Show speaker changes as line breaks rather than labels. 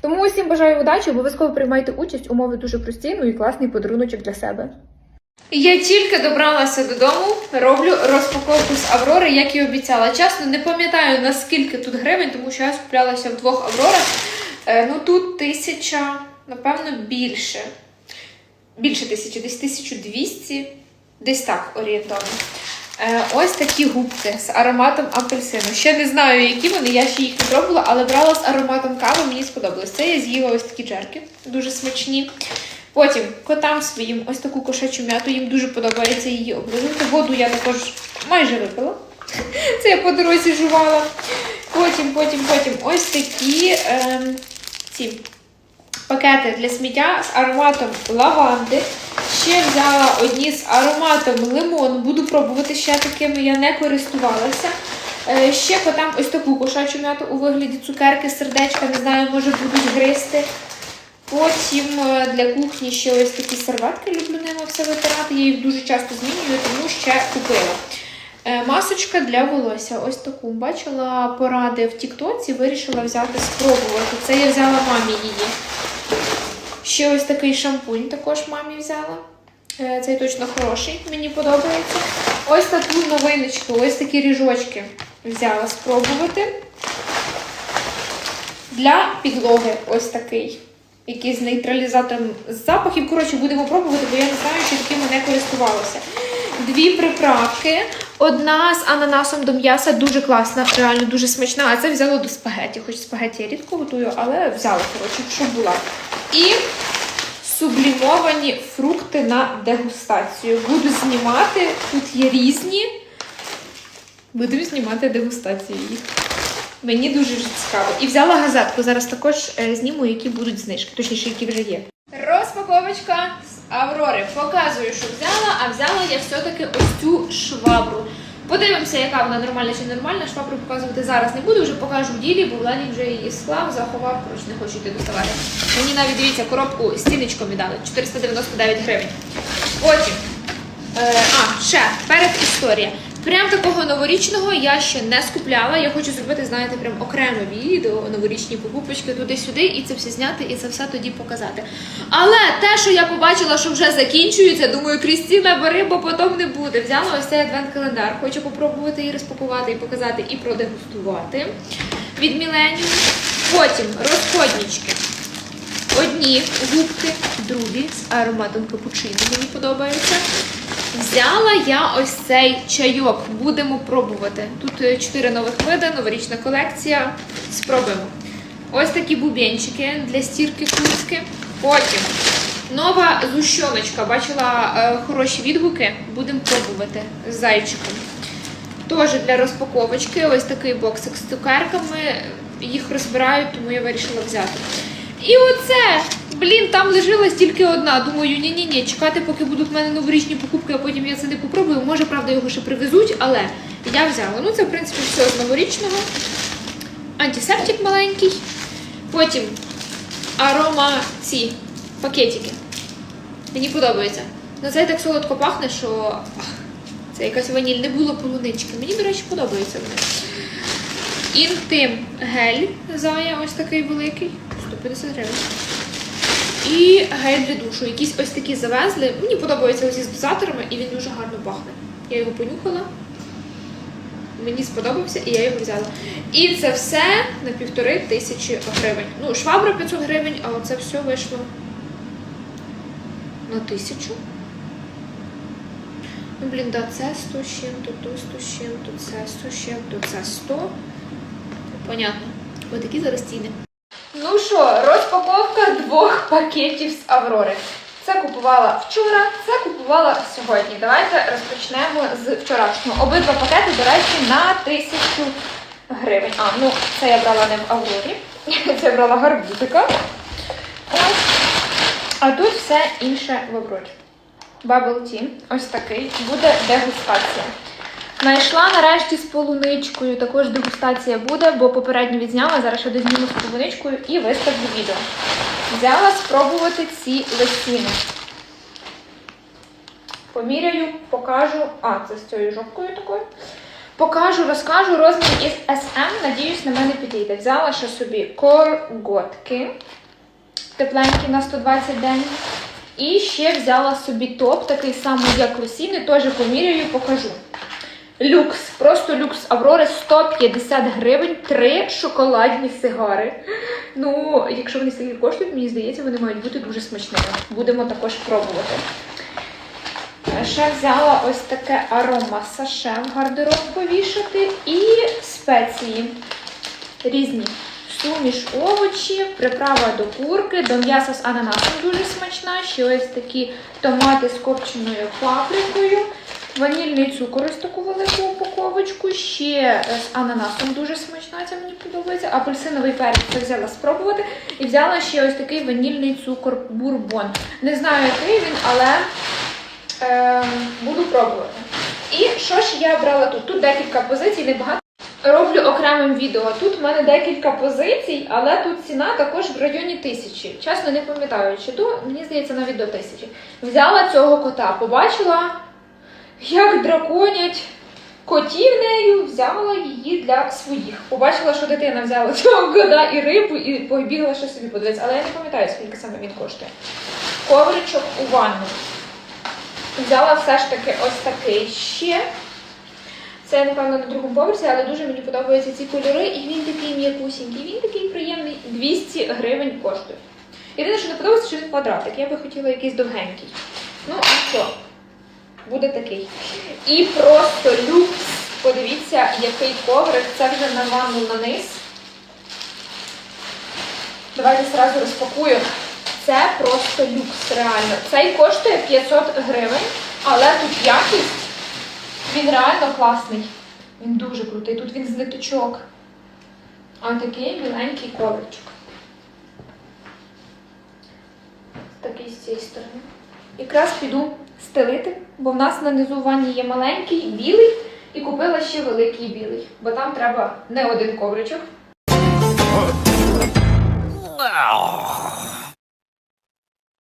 Тому усім бажаю удачі, обов'язково приймайте участь, умови дуже прості, ну і класний подаруночок для себе. Я тільки добралася додому, роблю розпаковку з Аврори, як і обіцяла. Чесно, не пам'ятаю наскільки тут гривень, тому що я скуплялася в двох Аврорах. Е, ну тут тисяча, напевно, більше. Більше тисячі, десь 1200, десь так орієнтовно. Е, ось такі губки з ароматом апельсину. Ще не знаю, які вони, я ще їх не пробувала, але брала з ароматом кави, мені сподобалось. Це я з'їла ось такі джерки, дуже смачні. Потім котам своїм ось таку кошачу м'яту, їм дуже подобається її облизувати. Воду я також майже випила. Це я по дорозі жувала. Потім, потім, потім ось такі ем, ці пакети для сміття з ароматом лаванди. Ще взяла одні з ароматом лимон. Буду пробувати ще такими, я не користувалася. Е, Ще подам ось таку кошачу м'яту у вигляді цукерки, сердечка, не знаю, може будуть гристи. Потім е, для кухні ще ось такі серветки, люблю ними все витирати. Я їх дуже часто змінюю, тому ще купила. Е, Масочка для волосся. Ось таку. Бачила поради в Тіктоці, вирішила взяти спробувати. Це я взяла мамі її. Ще ось такий шампунь також мамі взяла. Е, Цей точно хороший, мені подобається. Ось таку новиночку, ось такі ріжочки взяла спробувати. Для підлоги ось такий. Який з нейтралізатором запахів. Коротше, будемо пробувати, бо я не знаю, чи такими не користувалася. Дві приправки. Одна з ананасом до м'яса дуже класна, реально дуже смачна. А це взяла до спагеті. Хоч спагеті я рідко готую, але взяла, коротше, щоб була. І сублімовані фрукти на дегустацію. Буду знімати. Тут є різні. Будемо знімати дегустацію їх. Мені дуже цікаво. І взяла газетку. Зараз також е, зніму, які будуть знижки, точніше, які вже є. Розпаковочка з Аврори. Показую, що взяла, а взяла я все-таки ось цю швабру. Подивимося, яка вона нормальна чи нормальна. Швабру показувати зараз не буду, вже покажу ділі, бо Владі вже її склав, заховав, коротше, не хочу йти доставати. Мені навіть дивіться, коробку з цінничком дали 499 гривень. Потім. Е, а, ще перед історія. Прям такого новорічного я ще не скупляла. Я хочу зробити, знаєте, прям окреме відео, новорічні покупочки туди-сюди, і це все зняти, і це все тоді показати. Але те, що я побачила, що вже закінчується, думаю, Крістіна, бери, бо потім не буде. Взяла ось цей адвент-календар. Хочу попробувати її розпакувати і показати, і продегустувати від Міленіум. Потім розходнички. Одні губки, другі з ароматом капучино. Мені подобається. Взяла я ось цей чайок. Будемо пробувати. Тут е, чотири нових види, новорічна колекція. Спробуємо. Ось такі бубенчики для стірки куртки. Потім нова зущолочка. Бачила е, хороші відгуки. Будемо пробувати з зайчиком. Теж для розпаковочки. Ось такий боксик з цукерками. Їх розбирають, тому я вирішила взяти. І оце, блін, там лишилась тільки одна. Думаю, ні-ні-ні, чекати, поки будуть в мене новорічні покупки, а потім я це не попробую. Може, правда, його ще привезуть, але я взяла. Ну, це, в принципі, все з новорічного. Антисептик маленький. Потім арома ці пакетики. Мені подобається. На цей так солодко пахне, що це якась ваніль, не було полунички. Мені, до речі, подобається вони. Інтим гель Зая, ось такий великий, 150 гривень. І гель для душу. Якісь ось такі завезли. Мені подобаються оці з дозаторами, і він дуже гарно пахне. Я його понюхала. Мені сподобався і я його взяла. І це все на півтори тисячі гривень. Ну, швабра 500 гривень, а оце все вийшло на тисячу. Ну, блін, да, це 100 з чим-то, то 100 з чим-то, це 100 з чим-то, це 100. Понятно. Ось такі зараз ціни. Ну що, розпаковка двох пакетів з Аврори. Це купувала вчора, це купувала сьогодні. Давайте розпочнемо з вчорашнього. Обидва пакети, до речі, на тисячу гривень. А, ну це я брала не в Аврорі. Це я брала гарбузика. Ось. А тут все інше в Аврорі. Bubble Tea, ось такий, буде дегустація. Знайшла нарешті з полуничкою, також дегустація буде, бо попередньо відзняла, зараз ще дозніму з полуничкою і виставлю відео. Взяла спробувати ці листіни. Поміряю, покажу. А, це з цією жовткою такою. Покажу, розкажу розмір із SM, надіюсь, на мене підійде. Взяла ще собі корготки тепленькі на 120 день. І ще взяла собі топ, такий самий, як лосіни, теж поміряю, покажу. Люкс, просто люкс Аврори 150 гривень, три шоколадні сигари. Ну, якщо вони стільки коштують, мені здається, вони мають бути дуже смачними. Будемо також пробувати. Ще взяла ось таке арома саше в гардероб повішати і спеції різні. Суміш овочів, приправа до курки, до м'яса з ананасом дуже смачна. Ще ось такі томати з копченою паприкою.
Ванільний цукор ось таку велику упаковочку. Ще е, з ананасом дуже смачна, це мені подобається. Апельсиновий перець це взяла спробувати. І взяла ще ось такий ванільний цукор бурбон. Не знаю, який він, але е, буду пробувати. І що ж я брала тут? Тут декілька позицій, небагато. Роблю окремим відео. Тут в мене декілька позицій, але тут ціна також в районі тисячі. Чесно, не пам'ятаю, чи до, мені здається, навіть до тисячі. Взяла цього кота, побачила, як драконять котів нею, взяла її для своїх. Побачила, що дитина взяла цього кота і рибу, і побігла ще собі подивитися. Але я не пам'ятаю, скільки саме він коштує. Ковричок у ванну. Взяла все ж таки ось такий ще. Це, напевно, на другому поверсі, але дуже мені подобаються ці кольори, і він такий м'якусінький, він такий приємний, 200 гривень коштує. Єдине, що не подобається, що він квадратик. Я би хотіла якийсь довгенький. Ну, а що? Буде такий. І просто люкс. Подивіться, який коврик. Це вже на ванну на низ. Давайте зразу розпакую. Це просто люкс, реально. Цей коштує 500 гривень, але тут якість. Він реально класний. Він дуже крутий. Тут він з ниточок. А такий біленький ковричок. Такий з цієї сторони. Якраз піду стелити, бо в нас на низу в ванні є маленький, білий, і купила ще великий білий, бо там треба не один ковричок.